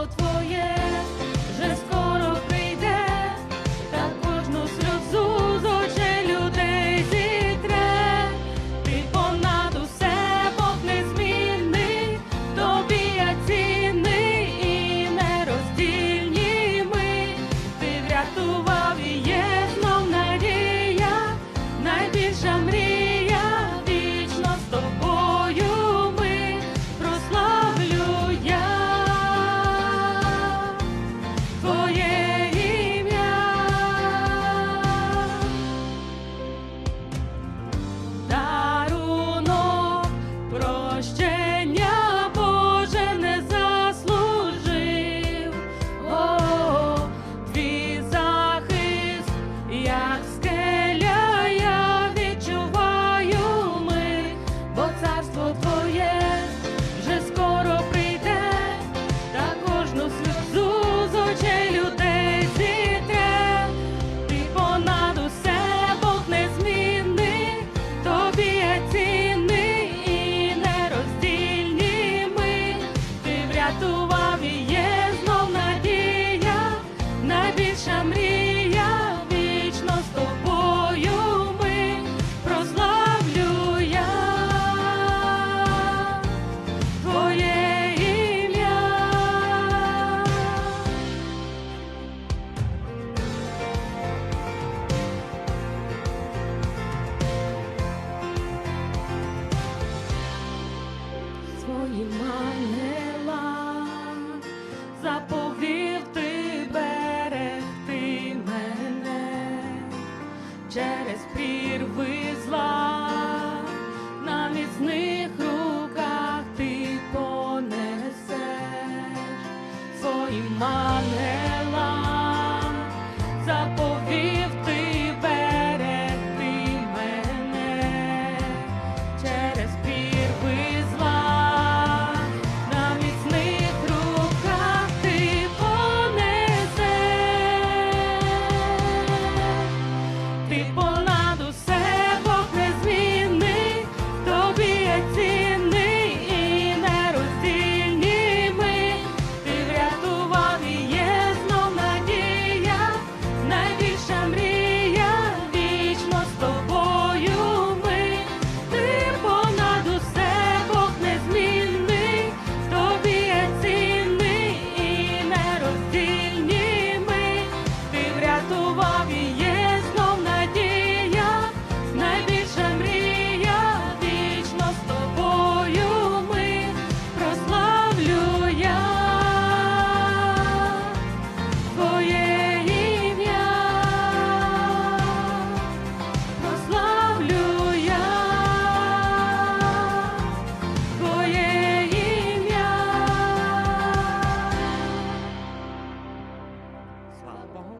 слово твоє вже скоро прийде, та кожну сльозу з людей зітре, ти понад усе Бог незмінний, тобі я цінний і нероздільні ти врятував і є надія, найбільша мрія. tu vas через прірви зла, на міцних руках ти понесеш своїм мане.